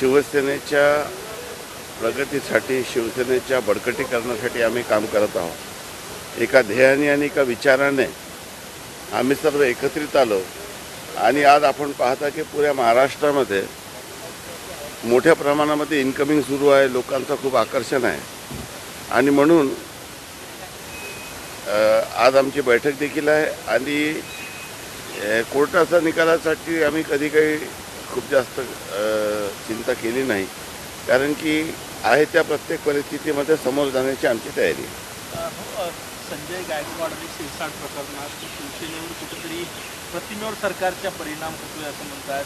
शिवसेनेच्या प्रगतीसाठी शिवसेनेच्या बळकटीकरणासाठी आम्ही काम करत आहोत. एका ध्येयाने आणि एका विचाराने आम्ही सर्व एकत्रित आलो आणि आज आपण पाहता की पुऱ्या महाराष्ट्रामध्ये मोठ्या प्रमाणामध्ये इन्कमिंग सुरू आहे लोकांचं खूप आकर्षण आहे. आणि म्हणून आज आमची बैठक देखील आहे आणि कोर्टाचा निकालासाठी आम्ही कधी काही खूप जास्त चिंता केली नाही. कारण की आहे त्या प्रत्येक परिस्थितीमध्ये समोर जाण्याची आमची तयारी. आहे हो, संजय गायकवाड आणि शिरसाट प्रकरणात शिवसेनेवर कुठेतरी प्रतिमेवर सरकारचा परिणाम होतोय असं म्हणतात.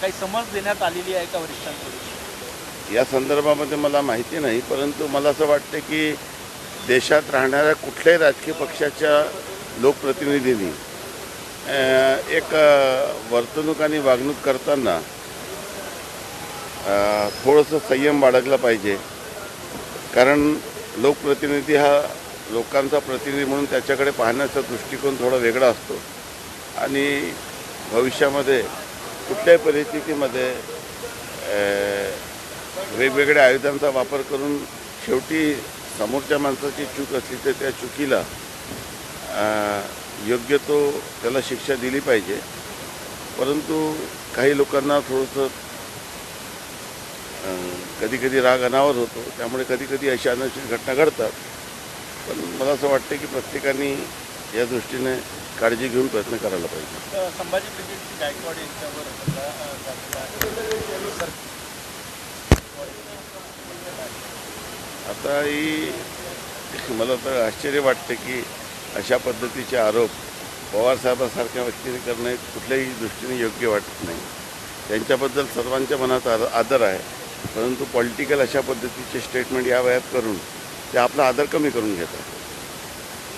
काही समज देण्यात आलेली आहे का वरिष्ठांकडून? या संदर्भामध्ये मला माहिती नाही परंतु मला असं वाटतं की देशात राहणाऱ्या कुठल्याही राजकीय पक्षाच्या लोकप्रतिनिधींनी एक वर्तणूक आणि वागणूक करताना थोडंसं संयम बाळगला पाहिजे. कारण लोकप्रतिनिधी हा लोकांचा प्रतिनिधी म्हणून त्याच्याकडे पाहण्याचा दृष्टिकोन थोडा वेगळा असतो. आणि भविष्यामध्ये कुठल्याही परिस्थितीमध्ये वेगवेगळ्या आयुधांचा वापर करून शेवटी समोरच्या माणसाची चूक असली तर त्या चुकीला योग्य तो त्याला शिक्षा दिली पाहिजे. परंतु काही लोकांना थोडंसं कधी कधी राग अनावर होतो. त्यामुळे कधी कधी अशा अनुचित घटना घडतात. पण मला असं वाटतं की प्रत्येकाने या दृष्टीने काळजी घेऊन प्रयत्न करायला पाहिजे. संभाजी ब्रिगेडची गायकवाड यांच्यावर आता ही मला तर आश्चर्य वाटतं की अशा पद्धतीचे आरोप पवारसाहेबांसारख्या व्यक्तीने करणं कुठल्याही दृष्टीने योग्य वाटत नाही. त्यांच्याबद्दल सर्वांच्या मनात आद आदर आहे. परंतु पॉलिटिकल अशा पद्धतीचे स्टेटमेंट या वयात करून ते आपला आदर कमी करून घेतात.